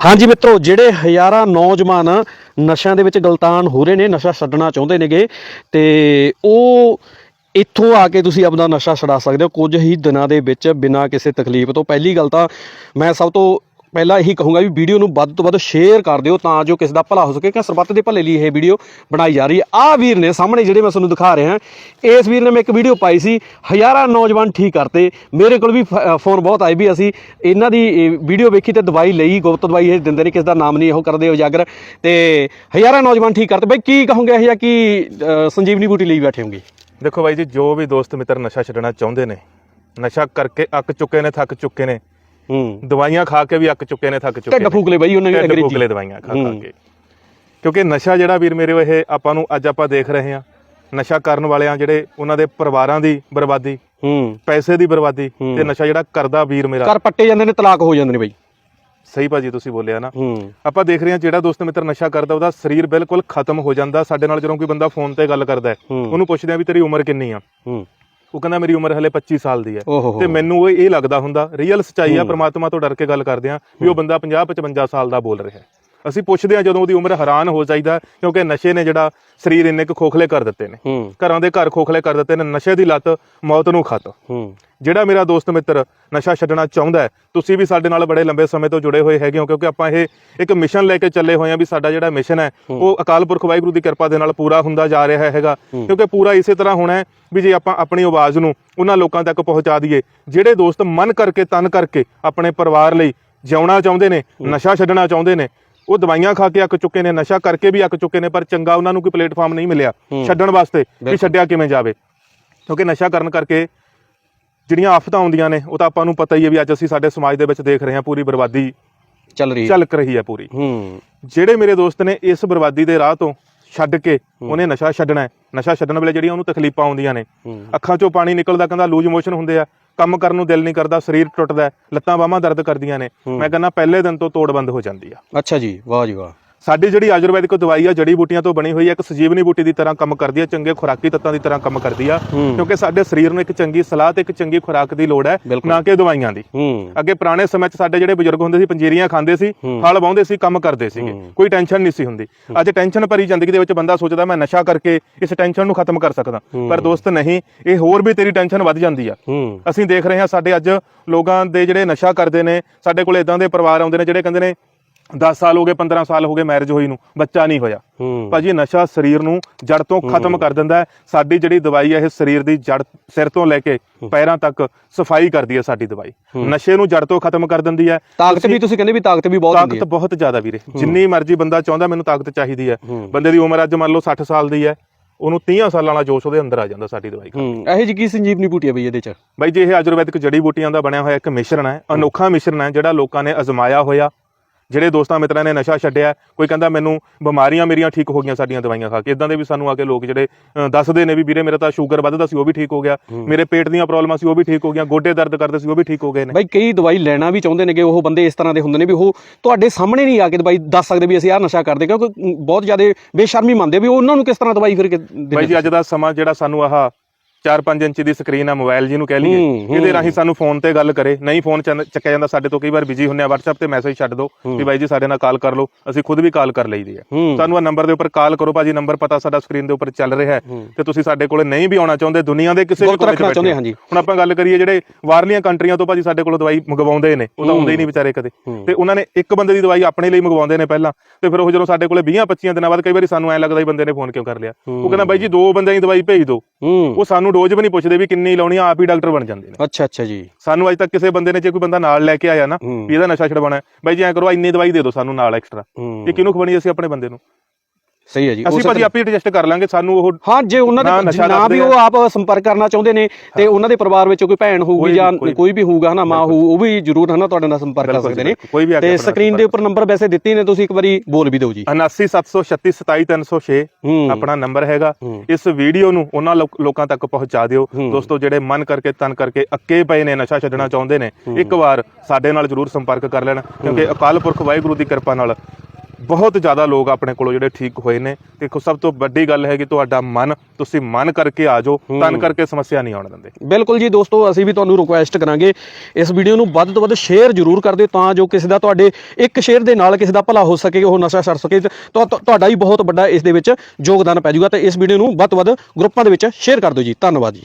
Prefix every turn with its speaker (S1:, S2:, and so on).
S1: ਹਾਂਜੀ ਮਿੱਤਰੋ, ਜਿਹੜੇ ਹਜ਼ਾਰਾਂ ਨੌਜਵਾਨ ਨਸ਼ਿਆਂ ਦੇ ਵਿੱਚ ਗਲਤਾਨ ਹੋ ਰਹੇ ਨੇ, ਨਸ਼ਾ ਛੱਡਣਾ ਚਾਹੁੰਦੇ ਨੇਗੇ, ਤੇ ਉਹ ਇੱਥੋਂ ਆ ਕੇ ਤੁਸੀਂ ਆਪਣਾ ਨਸ਼ਾ ਛਡਾ ਸਕਦੇ ਹੋ। ਕੁਝ ਹੀ ਦਿਨਾਂ ਦੇ ਵਿੱਚ ਬਿਨਾਂ ਕਿਸੇ ਤਕਲੀਫ ਤੋਂ ਪਹਿਲੀ ਗੱਲ ਤਾਂ ਮੈਂ ਸਭ ਤੋਂ ਪਹਿਲਾਂ ਇਹੀ ਕਹੂੰਗਾ ਵੀ ਵੀਡੀਓ ਨੂੰ ਵੱਧ ਤੋਂ ਵੱਧ ਸ਼ੇਅਰ ਕਰ ਦਿਓ ਤਾਂ ਜੋ ਕਿਸੇ ਦਾ ਭਲਾ ਹੋ ਸਕੇ ਕਿ ਸਰਬੱਤ ਦੇ ਭਲੇ ਲਈ ਇਹ ਵੀਡੀਓ ਬਣਾਈ ਜਾ ਰਹੀ ਹੈ। ਆਹ ਵੀਰ ਨੇ ਸਾਹਮਣੇ ਜਿਹੜੇ ਮੈਂ ਤੁਹਾਨੂੰ ਦਿਖਾ ਰਿਹਾ ਇਸ ਵੀਰ ਨੇ ਮੈਂ ਇੱਕ ਵੀਡੀਓ ਪਾਈ ਸੀ, ਹਜ਼ਾਰਾਂ ਨੌਜਵਾਨ ਠੀਕ ਕਰਤੇ। ਮੇਰੇ ਕੋਲ ਵੀ ਫੋਨ ਬਹੁਤ ਆਏ ਵੀ ਅਸੀਂ ਇਹਨਾਂ ਦੀ ਵੀਡੀਓ ਵੇਖੀ ਤੇ ਦਵਾਈ ਲਈ, ਗੁਪਤ ਦਵਾਈ ਇਹ ਦਿੰਦੇ ਨੇ, ਕਿਸ ਦਾ ਨਾਮ ਨਹੀਂ ਉਹ ਕਰਦੇ ਉਜਾਗਰ। ਤੇ ਹਜ਼ਾਰਾਂ ਨੌਜਵਾਨ ਠੀਕ ਕਰਤੇ। ਬਈ ਕੀ ਕਹੋਗੇ ਇਹ ਜਾਂ ਕੀ ਸੰਜੀਵਨੀ ਬੂਟੀ ਲਈ ਬੈਠੇ ਹੋਗੇ?
S2: ਦੇਖੋ ਬਾਈ ਜੀ, ਜੋ ਵੀ ਦੋਸਤ ਮਿੱਤਰ ਨਸ਼ਾ ਛੱਡਣਾ ਚਾਹੁੰਦੇ ਨੇ, ਨਸ਼ਾ ਕਰਕੇ ਅੱਕ ਚੁੱਕੇ ਨੇ, ਥੱਕ ਚੁੱਕੇ ਨੇ
S1: ਹੂੰ।
S2: ਦਵਾਈਆਂ ਖਾ ਕੇ ਵੀ ਅੱਕ ਚੁੱਕੇ ਨੇ ਥੱਕ ਚੁੱਕੇ
S1: ਢਿੱਡ ਫੂਕ ਲਏ ਬਾਈ ਉਹਨਾਂ ਨੇ ਅੰਗਰੇਜ਼ੀ।
S2: ਫੂਕ ਲਏ ਦਵਾਈਆਂ ਖਾ ਖਾ। ਕੇ। ਕਿਉਂਕਿ ਨਸ਼ਾ ਜਿਹੜਾ ਵੀਰ ਮੇਰੇ ਇਹ ਆਪਾਂ ਨੂੰ ਅੱਜ ਆਪਾਂ ਦੇਖ ਰਹੇ ਹਾਂ। ਨਸ਼ਾ ਕਰਨ ਵਾਲਿਆਂ ਜਿਹੜੇ ਉਹਨਾਂ ਦੇ ਪਰਿਵਾਰਾਂ ਦੀ ਬਰਬਾਦੀ
S1: ਹੂੰ।
S2: ਪੈਸੇ ਦੀ ਬਰਬਾਦੀ। ਤੇ ਨਸ਼ਾ ਜਿਹੜਾ ਕਰਦਾ ਵੀਰ ਮੇਰਾ।
S1: ਘਰ ਪੱਟੇ ਜਾਂਦੇ ਨੇ ਤਲਾਕ ਹੋ ਜਾਂਦੇ ਨੇ ਬਾਈ।
S2: ਸਹੀ ਭਾਜੀ ਤੁਸੀਂ ਬੋਲਿਆ ਨਾ।
S1: ਹੂੰ।
S2: ਆਪਾਂ ਦੇਖ ਰਹੇ ਹਾਂ ਜਿਹੜਾ ਦੋਸਤ ਮਿੱਤਰ ਨਸ਼ਾ ਕਰਦਾ ਉਹਦਾ ਸਰੀਰ ਬਿਲਕੁਲ ਖਤਮ ਹੋ ਜਾਂਦਾ। ਸਾਡੇ ਨਾਲ ਜਦੋਂ ਕੋਈ ਬੰਦਾ ਫੋਨ ਤੇ ਗੱਲ ਕਰਦਾ। ਉਹਨੂੰ ਪੁੱਛਦੇ ਆ ਵੀ ਤੇਰੀ ਉਮਰ ਕਿੰਨੀ ਆ?
S1: ਹੂੰ।
S2: ਉਹ ਕਹਿੰਦਾ ਮੇਰੀ ਉਮਰ ਹਲੇ 25 ਸਾਲ ਦੀ ਹੈ। ਤੇ ਮੈਨੂੰ ਇਹ ਲੱਗਦਾ ਹੁੰਦਾ ਰੀਅਲ ਸਚਾਈ ਆ ਪ੍ਰਮਾਤਮਾ ਤੋਂ ਡਰ ਕੇ ਗੱਲ ਕਰਦੇ ਆ ਵੀ ਉਹ ਬੰਦਾ 50 55 ਸਾਲ ਦਾ ਬੋਲ ਰਿਹਾ ਹੈ। ਅਸੀਂ ਪੁੱਛਦੇ ਆ ਜਦੋਂ ਉਹਦੀ ਉਮਰ ਹੈਰਾਨ ਹੋ ਜਾਈਦਾ ਕਿਉਂਕਿ ਨਸ਼ੇ ਨੇ ਜਿਹੜਾ ਸਰੀਰ ਇੰਨੇ ਕੁ ਖੋਖਲੇ ਕਰ ਦਿੱਤੇ ਨੇ। ਘਰਾਂ ਦੇ ਘਰ ਖੋਖਲੇ ਕਰ ਦਿੱਤੇ ਨੇ ਨਸ਼ੇ ਦੀ ਲੱਤ ਮੌਤ ਨੂੰ ਖਤ। ਜਿਹੜਾ ਮੇਰਾ ਦੋਸਤ ਮਿੱਤਰ ਨਸ਼ਾ ਛੱਡਣਾ ਚਾਹੁੰਦਾ ਹੈ ਤੁਸੀਂ ਵੀ ਸਾਡੇ ਨਾਲ ਬੜੇ ਲੰਬੇ ਸਮੇਂ ਤੋਂ ਜੁੜੇ ਹੋਏ ਹੈਗੇ ਹੋ ਕਿਉਂਕਿ ਆਪਾਂ ਇਹ ਇੱਕ ਮਿਸ਼ਨ ਲੈ ਕੇ ਚੱਲੇ ਹੋਏ ਆ ਵੀ ਸਾਡਾ ਜਿਹੜਾ ਮਿਸ਼ਨ ਹੈ ਉਹ ਅਕਾਲ ਪੁਰਖ ਵਾਹਿਗੁਰੂ ਦੀ ਕਿਰਪਾ ਦੇ ਨਾਲ ਪੂਰਾ ਹੁੰਦਾ ਜਾ ਰਿਹਾ ਹੈਗਾ। ਕਿਉਂਕਿ ਪੂਰਾ ਇਸੇ ਤਰ੍ਹਾਂ ਹੋਣਾ ਹੈ ਵੀ ਜੇ ਆਪਾਂ ਆਪਣੀ ਆਵਾਜ਼ ਨੂੰ ਉਹਨਾਂ ਲੋਕਾਂ ਤੱਕ ਪਹੁੰਚਾ ਦਈਏ ਜਿਹੜੇ ਦੋਸਤ ਮਨ ਕਰਕੇ ਤਨ ਕਰਕੇ ਆਪਣੇ ਪਰਿਵਾਰ ਲਈ ਜਿਉਣਾ ਚਾਹੁੰਦੇ ਨੇ ਨਸ਼ਾ ਛੱਡਣਾ ਚਾਹੁੰਦੇ ਨੇ ਉਹ ਦਵਾਈਆਂ ਖਾ ਕੇ ਅੱਕ ਚੁੱਕੇ ਨੇ ਨਸ਼ਾ ਕਰਕੇ ਵੀ ਅੱਕ ਚੁੱਕੇ ਨੇ ਪਰ ਚੰਗਾ ਉਹਨਾਂ ਨੂੰ ਕੋਈ ਪਲੇਟਫਾਰਮ ਨਹੀਂ ਮਿਲਿਆ ਛੱਡਣ ਵਾਸਤੇ ਵੀ ਛੱਡਿਆ ਕਿਵੇਂ ਜਾਵੇ। ਕਿਉਂਕਿ ਨਸ਼ਾ ਕਰਨ ਕਰਕੇ ਜਿਹੜੀਆਂ ਆਫਤਾਂ ਆਉਂਦੀਆਂ ਨੇ ਉਹ ਤਾਂ ਆਪਾਂ ਨੂੰ ਪਤਾ ਹੀ ਹੈ ਵੀ ਅੱਜ ਅਸੀਂ ਸਾਡੇ ਸਮਾਜ ਦੇ ਵਿੱਚ ਦੇਖ ਰਹੇ ਹਾਂ ਪੂਰੀ ਬਰਬਾਦੀ
S1: ਚੱਲ ਰਹੀ ਹੈ।
S2: ਚੱਲ ਰਹੀ ਹੈ ਪੂਰੀ।
S1: ਹੂੰ।
S2: ਜਿਹੜੇ ਮੇਰੇ ਦੋਸਤ ਨੇ ਇਸ ਬਰਬਾਦੀ ਦੇ ਰਾਹ ਤੋਂ ਛੱਡ ਕੇ ਉਹਨੇ ਨਸ਼ਾ ਛੱਡਣਾ ਹੈ। ਨਸ਼ਾ ਛੱਡਣ ਵੇਲੇ ਜਿਹੜੀਆਂ ਉਹਨੂੰ ਤਕਲੀਫਾਂ ਆਉਂਦੀਆਂ ਨੇ ਅੱਖਾਂ 'ਚੋਂ ਪਾਣੀ ਨਿਕਲਦਾ ਕਹਿੰਦਾ ਲੂਜ ਮੋਸ਼ਨ ਹੁੰਦੇ ਆ। ਕੰਮ ਕਰਨ ਨੂੰ ਦਿਲ ਨਹੀਂ ਕਰਦਾ ਸਰੀਰ ਟੁੱਟਦਾ ਹੈ, ਲੱਤਾਂ ਬਾਹਾਂ ਦਰਦ ਕਰਦੀਆਂ ਨੇ। ਮੈਂ ਕਹਿੰਦਾ ਪਹਿਲੇ ਦਿਨ ਤੋਂ ਤੋੜ ਬੰਦ ਹੋ ਜਾਂਦੀ ਆ।
S1: ਅੱਛਾ ਜੀ ਵਾਹ ਜੀ ਵਾਹ।
S2: ਸਾਡੀ ਜਿਹੜੀ ਆਯੁਰਵੈਦਿਕ ਦਵਾਈ ਆ ਜੜੀ ਬੂਟੀਆਂ ਤੋਂ ਬਣੀ ਹੋਈ ਹੈ ਇੱਕ ਸਜੀਵਨੀ ਬੂਟੀ ਦੀ ਤਰ੍ਹਾਂ ਕੰਮ ਕਰਦੀ ਹੈ ਚੰਗੇ ਖੁਰਾਕੀ ਤੱਤਾਂ ਦੀ ਤਰ੍ਹਾਂ ਕੰਮ ਕਰਦੀ ਆ। ਕਿਉਂਕਿ ਸਾਡੇ ਸਰੀਰ ਨੂੰ ਇੱਕ ਚੰਗੀ ਸਲਾਹ ਤੇ ਇੱਕ ਚੰਗੀ ਖੁਰਾਕ ਦੀ ਲੋੜ ਹੈ। ਨਾ ਕਿ ਦਵਾਈਆਂ ਦੀ। ਅੱਗੇ ਪੁਰਾਣੇ ਸਮੇਂ 'ਚ ਸਾਡੇ ਜਿਹੜੇ ਬਜ਼ੁਰਗ ਹੁੰਦੇ ਸੀ ਪੰਜੀਰੀਆਂ ਖਾਂਦੇ ਸੀ ਹਲ ਵਾਹੁੰਦੇ ਸੀ ਕੰਮ ਕਰਦੇ ਸੀਗੇ। ਕੋਈ ਟੈਨਸ਼ਨ ਨਹੀਂ ਸੀ ਹੁੰਦੀ। ਅੱਜ ਟੈਨਸ਼ਨ ਭਰੀ ਜ਼ਿੰਦਗੀ ਦੇ ਵਿੱਚ ਬੰਦਾ ਸੋਚਦਾ ਮੈਂ ਨਸ਼ਾ ਕਰਕੇ ਇਸ ਟੈਨਸ਼ਨ ਨੂੰ ਖਤਮ ਕਰ ਸਕਦਾ। ਪਰ ਦੋਸਤ ਨਹੀਂ ਇਹ ਹੋਰ ਵੀ ਤੇਰੀ ਟੈਨਸ਼ਨ ਵੱਧ ਜਾਂਦੀ ਆ। ਅਸੀਂ ਦੇਖ ਰਹੇ ਹਾਂ ਸਾਡੇ ਅੱਜ ਲੋਕਾਂ ਦੇ ਜਿਹੜੇ ਨਸ਼ਾ ਕਰਦੇ ਨੇ ਸਾਡੇ ਕੋਲ ਇਦਾਂ ਦੇ ਪਰਿਵਾਰ ਆਉਂਦੇ ਨੇ ਜਿਹੜੇ ਕਹਿੰਦੇ ਨੇ 10 ਸਾਲ ਹੋ ਗਏ 15 ਸਾਲ ਹੋ ਗਏ ਮੈਰਿਜ ਹੋਈ ਨੂੰ ਬੱਚਾ ਨਹੀਂ ਹੋਇਆ। ਭਾਜੀ ਨਸ਼ਾ ਸਰੀਰ ਨੂੰ ਜੜ ਤੋਂ ਖਤਮ ਕਰ ਦਿੰਦਾ ਹੈ। ਸਾਡੀ ਜਿਹੜੀ ਦਵਾਈ ਹੈ ਇਹ ਸਰੀਰ ਦੀ ਜੜ ਸਿਰ ਤੋਂ ਲੈ ਕੇ ਪੈਰਾਂ ਤੱਕ ਸਫ਼ਾਈ ਕਰਦੀ ਹੈ ਸਾਡੀ ਦਵਾਈ। ਨਸ਼ੇ ਨੂੰ ਜੜ ਤੋਂ ਖਤਮ ਕਰ ਦਿੰਦੀ ਹੈ।
S1: ਤਾਕਤ ਵੀ ਤੁਸੀਂ ਕਹਿੰਦੇ ਵੀ ਤਾਕਤ ਵੀ ਬਹੁਤ ਹੁੰਦੀ
S2: ਤਾਕਤ
S1: ਹੈ
S2: ਬਹੁਤ ਜ਼ਿਆਦਾ ਵੀਰੇ। ਜਿੰਨੀ ਮਰਜ਼ੀ ਬੰਦਾ ਚਾਹੁੰਦਾ ਮੈਨੂੰ ਤਾਕਤ ਚਾਹੀਦੀ ਹੈ। ਬੰਦੇ ਦੀ ਉਮਰ ਅੱਜ ਮੰਨ ਲਓ 60 ਸਾਲ ਦੀ ਹੈ। ਉਹਨੂੰ 30 ਸਾਲਾਂ ਵਾਲਾ ਜੋਸ਼ ਉਹਦੇ ਅੰਦਰ ਆ ਜਾਂਦਾ ਸਾਡੀ ਦਵਾਈ
S1: ਹੂੰ। ਇਹ ਜੀ ਕੀ ਸੰਜੀਵਨੀ ਬੂਟੀ ਹੈ ਬਈ ਇਹਦੇ ਚ?
S2: ਬਾਈ ਜੀ ਇਹ ਆਯੁਰਵੈਦਿਕ ਜੜੀ ਬੂਟੀਆਂ ਦਾ ਬਣਿਆ ਹੋਇਆ ਇੱਕ ਮਿਸ਼ਰਣ ਹੈ ਅਨੋਖਾ ਮਿਸ਼ਰਣ ਹੈ ਜਿਹੜਾ ਲੋਕਾਂ ਨੇ ਅਜ਼ਮਾਇਆ ਹੋਇਆ। ਜਿਹੜੇ ਦੋਸਤਾਂ ਮਿੱਤਰਾਂ ਨੇ ਨਸ਼ਾ ਛੱਡਿਆ ਕੋਈ ਕਹਿੰਦਾ ਮੈਨੂੰ ਬਿਮਾਰੀਆਂ ਮੇਰੀਆਂ ਠੀਕ ਹੋ ਗਈਆਂ ਸਾਡੀਆਂ ਦਵਾਈਆਂ ਖਾ ਕੇ ਇਦਾਂ ਦੇ ਵੀ ਸਾਨੂੰ ਆ ਕੇ ਲੋਕ ਜਿਹੜੇ ਦੱਸਦੇ ਨੇ ਵੀ ਵੀਰੇ ਮੇਰਾ ਤਾਂ ਸ਼ੂਗਰ ਵੱਧਦਾ ਸੀ ਉਹ ਵੀ ਠੀਕ ਹੋ ਗਿਆ। ਮੇਰੇ ਪੇਟ ਦੀਆਂ ਪ੍ਰੋਬਲਮਾਂ ਸੀ ਉਹ ਵੀ ਠੀਕ ਹੋ ਗਈਆਂ ਗੋਡੇ ਦਰਦ ਕਰਦੇ ਸੀ ਉਹ ਵੀ ਠੀਕ ਹੋ ਗਏ ਨੇ।
S1: ਬਈ ਕਈ ਦਵਾਈ ਲੈਣਾ ਵੀ ਚਾਹੁੰਦੇ ਨੇਗੇ ਉਹ ਬੰਦੇ ਇਸ ਤਰ੍ਹਾਂ ਦੇ ਹੁੰਦੇ ਨੇ ਵੀ ਉਹ ਤੁਹਾਡੇ ਸਾਹਮਣੇ ਨਹੀਂ ਆ ਕੇ ਦਵਾਈ ਦੱਸ ਸਕਦੇ ਵੀ ਅਸੀਂ ਆਹ ਨਸ਼ਾ ਕਰਦੇ ਕਿਉਂਕਿ ਬਹੁਤ ਜ਼ਿਆਦਾ ਬੇਸ਼ਰਮੀ ਮੰਨਦੇ ਵੀ ਉਹਨਾਂ ਨੂੰ ਕਿਸ ਤਰ੍ਹਾਂ ਦਵਾਈ ਫਿਰ
S2: ਬਾਈ ਜੀ ਅੱਜ ਦਾ ਸਮਾਂ ਜਿਹੜਾ ਸਾਨੂੰ ਆਹ 4-5 ਇੰਚ ਦੀ ਸਕਰੀਨ ਆ ਮੋਬਾਈਲ ਜਿਹਨੂੰ ਕਹਿ
S1: ਹੂੰ,
S2: ਲਈਏ।
S1: ਹੂੰ।
S2: ਇਹਦੇ ਰਾਹੀਂ ਸਾਨੂੰ ਫੋਨ ਤੇ ਗੱਲ ਕਰੇ। ਨਹੀਂ ਫੋਨ ਚੱਕਿਆ ਜਾਂਦਾ ਸਾਡੇ ਤੋਂ ਕਈ ਵਾਰ ਬਿਜ਼ੀ ਹੁੰਨੇ ਆ WhatsApp ਤੇ ਮੈਸੇਜ ਛੱਡ ਦਿਓ ਵੀ ਬਾਈ ਜੀ ਸਾਡੇ ਨਾਲ ਕਾਲ ਕਰ ਲਓ ਅਸੀਂ ਖੁਦ ਵੀ ਕਾਲ ਕਰ ਲਈਦੀ ਹੈ
S1: ਹੂੰ।
S2: ਸਾਨੂੰ ਆ ਨੰਬਰ ਦੇ ਉੱਪਰ ਕਾਲ ਕਰੋ ਭਾਜੀ ਨੰਬਰ ਪਤਾ ਸਾਡਾ ਸਕਰੀਨ ਦੇ ਉੱਪਰ ਚੱਲ ਰਿਹਾ ਹੈ ਤੇ ਤੁਸੀਂ ਸਾਡੇ ਕੋਲੇ ਨਹੀਂ ਵੀ ਆਉਣਾ ਚਾਹੁੰਦੇ ਦੁਨੀਆ ਦੇ ਕਿਸੇ ਵੀ 'ਚ
S1: ਰੱਖਣਾ ਚਾਹੁੰਦੇ
S2: ਹੋ।
S1: ਹਾਂ ਜੀ।
S2: ਹੁਣ ਆਪਾਂ ਗੱਲ ਕਰੀਏ ਜਿਹੜੇ ਬਾਹਰਲੀਆਂ ਕੰਟਰੀਆਂ ਤੋਂ ਭਾਜੀ ਸਾਡੇ ਕੋਲ ਦਵਾਈ ਮੰਗਵਾਉਂਦੇ ਨੇ ਉਹ ਤਾਂ ਆਉਂਦੇ ਹੀ ਨਹੀਂ ਵਿਚਾਰੇ ਕਦੇ। ਤੇ ਉਹਨਾਂ ਨੇ ਇੱਕ ਬੰਦੇ ਦੀ ਦਵਾਈ ਆਪਣੇ ਲਈ ਮੰਗਵਾਉਂਦੇ ਨੇ ਪਹਿਲਾਂ ਤੇ ਫਿਰ ਉਹ ਜਦੋਂ ਸਾਡੇ ਕੋਲੇ 20 25 ਦਿਨਾਂ ਬਾਅਦ ਕਈ ਵਾਰੀ ਸਾਨੂੰ ਐ ਲੱਗਦਾ ਵੀ ਬੰਦੇ ਨੇ ਫੋਨ ਕਿਉਂ ਕਰ ਲਿਆ। ਉਹ ਕਹਿੰਦਾ ਬਾਈ ਜੀ ਦੋ ਬੰਦਿਆਂ ਦੀ ਦਵਾਈ ਭੇਜ ਦਿਓ
S1: ਹੂੰ।
S2: ਉਹ ਸਾਨੂੰ ਡੋਜ਼ ਵੀ ਨਹੀਂ ਪੁੱਛਦੇ ਵੀ ਕਿੰਨੀ ਲਾਉਣੀ ਆ ਆਪ ਹੀ ਡਾਕਟਰ ਬਣ ਜਾਂਦੇ ਨੇ।
S1: ਅੱਛਾ ਅੱਛਾ ਜੀ।
S2: ਸਾਨੂੰ ਅੱਜ ਤੱਕ ਕਿਸੇ ਬੰਦੇ ਨੇ ਜੇ ਕੋਈ ਬੰਦਾ ਨਾਲ ਲੈ ਕੇ ਆਇਆ ਨਾ। ਵੀ ਇਹਦਾ ਨਸ਼ਾ ਛਡਵਾਉਣਾ ਹੈ ਬਾਈ ਜੀ ਐ ਕਰੋ ਇੰਨੀ ਦਵਾਈ ਦੇ ਦਿਓ ਸਾਨੂੰ ਨਾਲ ਐਕਸਟਰਾ ਇਹ ਕਿਹਨੂੰ ਖਵਾਣੀ ਅਸੀਂ ਆਪਣੇ ਬੰਦੇ ਨੂੰ?
S1: ਸਹੀ ਹੈ ਜੀ
S2: ਅਸੀਂ ਭਾਜੀ ਆਪੇ ਐਡਜਸਟ ਕਰ ਲਾਂਗੇ ਸਾਨੂੰ ਉਹ
S1: ਹਾਂ ਜੇ ਉਹਨਾਂ ਦੇ ਨਾ ਵੀ ਉਹ ਆਪ ਸੰਪਰਕ ਕਰਨਾ ਚਾਹੁੰਦੇ ਨੇ ਤੇ ਉਹਨਾਂ ਦੇ ਪਰਿਵਾਰ ਵਿੱਚ ਕੋਈ ਭੈਣ ਹੋਊਗੀ ਜਾਂ
S2: ਕੋਈ
S1: ਵੀ ਹੋਊਗਾ ਹਨਾ ਮਾਂ ਹੋਊ ਉਹ ਵੀ ਜ਼ਰੂਰ ਹਨਾ ਤੁਹਾਡੇ ਨਾਲ ਸੰਪਰਕ ਕਰ ਸਕਦੇ ਨੇ। ਤੇ ਸਕਰੀਨ ਦੇ ਉੱਪਰ ਨੰਬਰ ਵੈਸੇ ਦਿੱਤੇ ਨੇ ਤੁਸੀਂ ਇੱਕ ਵਾਰੀ ਬੋਲ ਵੀ ਦਿਓ ਜੀ।
S2: 7976377306
S1: ਹੂੰ।
S2: ਆਪਣਾ ਨੰਬਰ ਹੈਗਾ। ਇਸ ਵੀਡੀਓ ਨੂੰ ਉਹਨਾਂ ਲੋਕ- ਤੱਕ ਪਹੁੰਚਾ ਦਿਓ। ਦੋਸਤੋ ਜਿਹੜੇ ਮਨ ਕਰਕੇ ਤਨ ਕਰਕੇ ਅੱਕੇ ਪਏ ਨੇ ਨਸ਼ਾ ਛੱਡਣਾ ਚਾਹੁੰਦੇ ਨੇ ਇੱਕ ਵਾਰ ਸਾਡੇ ਨਾਲ ਜਰੂਰ ਸੰਪਰਕ ਕਰ ਲੈਣ ਕਿਉਂਕਿ ਅਕਾਲ ਪੁਰਖ ਵਾਹਿਗੁਰੂ ਦੀ ਕਿਰਪਾ ਨਾਲ ਬਹੁਤ ਜ਼ਿਆਦਾ ਲੋਕ ਆਪਣੇ ਕੋਲੋਂ ਜਿਹੜੇ ਠੀਕ ਹੋਏ ਨੇ। ਦੇਖੋ ਸਭ ਤੋਂ ਵੱਡੀ ਗੱਲ ਹੈ ਕਿ ਤੁਹਾਡਾ ਮਨ ਤੁਸੀਂ ਮਨ ਕਰਕੇ ਆ ਜਾਓ ਤਨ ਕਰਕੇ ਸਮੱਸਿਆ ਨਹੀਂ ਆਉਣ ਦਿੰਦੇ।
S1: ਬਿਲਕੁਲ ਜੀ ਦੋਸਤੋ ਅਸੀਂ ਵੀ ਤੁਹਾਨੂੰ ਰਿਕੁਐਸਟ ਕਰਾਂਗੇ। ਇਸ ਵੀਡੀਓ ਨੂੰ ਵੱਧ ਤੋਂ ਵੱਧ ਸ਼ੇਅਰ ਜ਼ਰੂਰ ਕਰ ਦਿਓ ਤਾਂ ਜੋ ਕਿਸੇ ਦਾ ਤੁਹਾਡੇ ਇੱਕ ਸ਼ੇਅਰ ਦੇ ਨਾਲ ਕਿਸੇ ਦਾ ਭਲਾ ਹੋ ਸਕੇ ਉਹ ਨਸ਼ਾ ਛੱਡ ਸਕੇ। ਤੇ ਤੁਹਾ- ਤੁਹਾ- ਤੁਹਾਡਾ ਵੀ ਬਹੁਤ ਵੱਡਾ ਇਸ ਦੇ ਵਿੱਚ ਯੋਗਦਾਨ ਪੈ ਜਾਊਗਾ ਤੇ ਇਸ ਵੀਡੀਓ ਨੂੰ ਵੱਧ ਤੋਂ ਵੱਧ ਗਰੁੱਪਾਂ ਦੇ ਵਿੱਚ ਸ਼ੇਅਰ ਕਰ ਦਿਓ ਜੀ। ਧੰਨਵਾਦ ਜੀ।